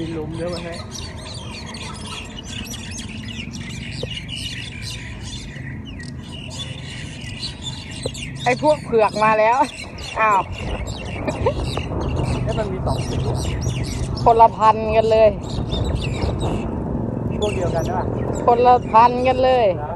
มีลุมด้วยวะฮะไอ้พวกเผือกมาแล้ว อ้าว แล้วมันมีสองตัวคนละพันกันเลย พวกเดียวกันใช่ป่ะ คนละพันกันเลย แล้ว